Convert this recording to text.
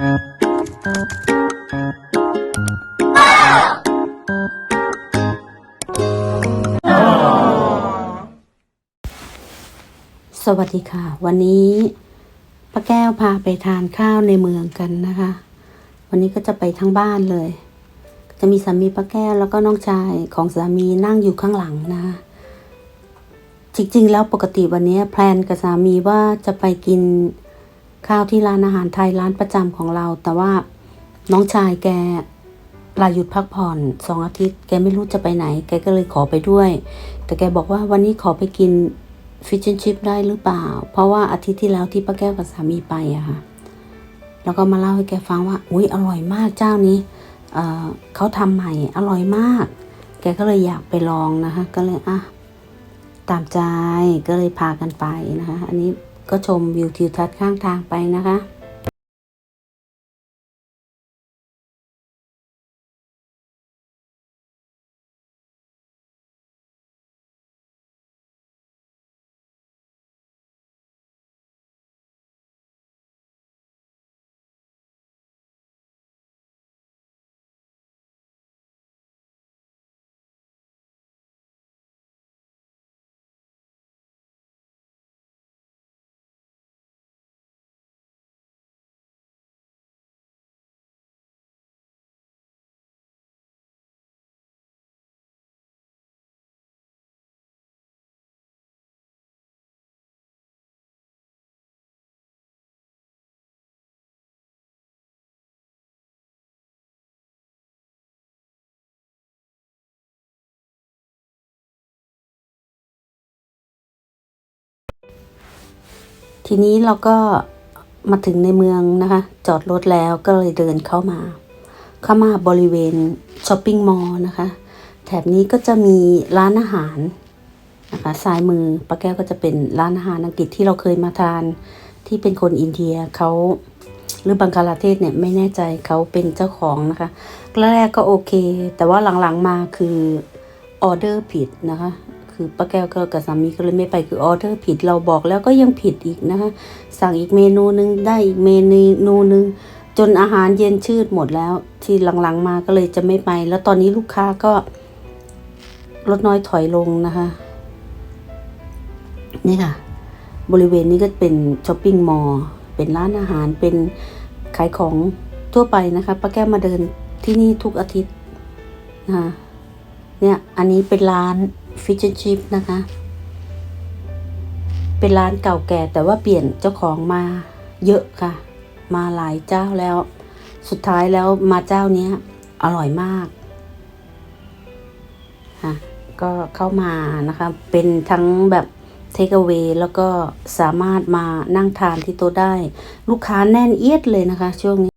สวัสดีค่ะ วันนี้ป้าแก้วพาไปทานข้าวในเมืองกันนะคะ วันนี้ก็จะไปทั้งบ้านเลย จะมีสามีป้าแก้วแล้วก็น้องชายของสามีนั่งอยู่ข้างหลังนะคะจริงๆ แล้วปกติวันนี้แพลนกับสามีว่าจะไปกิน ข้าวที่ร้านอาหารไทยร้านประจำของเรา แต่ว่าน้องชายแกลาหยุดพักผ่อนสองอาทิตย์ แกไม่รู้จะไปไหน แกก็เลยขอไปด้วย แต่แกบอกว่าวันนี้ขอไปกินฟิช n ชิ p ได้หรือเปล่า เพราะว่าอาทิตย์ที่แล้วที่ป้าแก้วกับสามีไปอะค่ะ แล้วก็มาเล่าให้แกฟังว่า อุ้ยอร่อยมากเจ้านี้เเขาทำใหม่อร่อยมาก แกก็เลยอยากไปลองนะคะ ก็เลยอะตามใจก็เลยพากันไปนะคะ อันนี้ ก็ชมวิวทิวทัศน์ข้างทางไปนะคะ ทีนี้เราก็มาถึงในเมืองนะคะ จอดรถแล้วก็เลยเดินเข้ามา เข้ามาบริเวณช้อปปิ้งมอลล์นะคะ แถบนี้ก็จะมีร้านอาหารนะคะซ้ายมือป้าแก้วก็จะเป็นร้านอาหารอังกฤษที่เราเคยมาทานที่เป็นคนอินเดียเขาหรือบังคลาเทศเนี่ยไม่แน่ใจเขาเป็นเจ้าของนะคะแรกๆก็โอเค แต่ว่าหลังๆมาคือออเดอร์ผิดนะคะ คือป้าแก้วก็กับสามีก็เลยไม่ไปคือออเดอร์ผิดเราบอกแล้วก็ยังผิดอีกนะคะ สั่งอีกเมนูนึงได้อีกเมนูนึงจนอาหารเย็นชืดหมดแล้ว ที่หลังๆมาก็เลยจะไม่ไป แล้วตอนนี้ลูกค้าก็ลดน้อยถอยลงนะคะ นี่ค่ะ บริเวณนี้ก็เป็นช้อปปิ้งมอลล์เป็นร้านอาหารเป็นขายของทั่วไปนะคะป้าแก้วมาเดินที่นี่ทุกอาทิตย์นะคะเนี่ย อันนี้เป็นร้าน ฟิชเช n ชิ p นะคะ เป็นร้านเก่าแก่แต่ว่าเปลี่ยนเจ้าของมาเยอะค่ะ มาหลายเจ้าแล้ว สุดท้ายแล้วมาเจ้านี้อร่อยมากค่ะก็เข้ามานะคะ เป็นทั้งแบบเทคเ w วแล้วก็สามารถมานั่งทานที่โต๊ะได้ ลูกค้าแน่นเอียดเลยนะคะ ช่วงนี้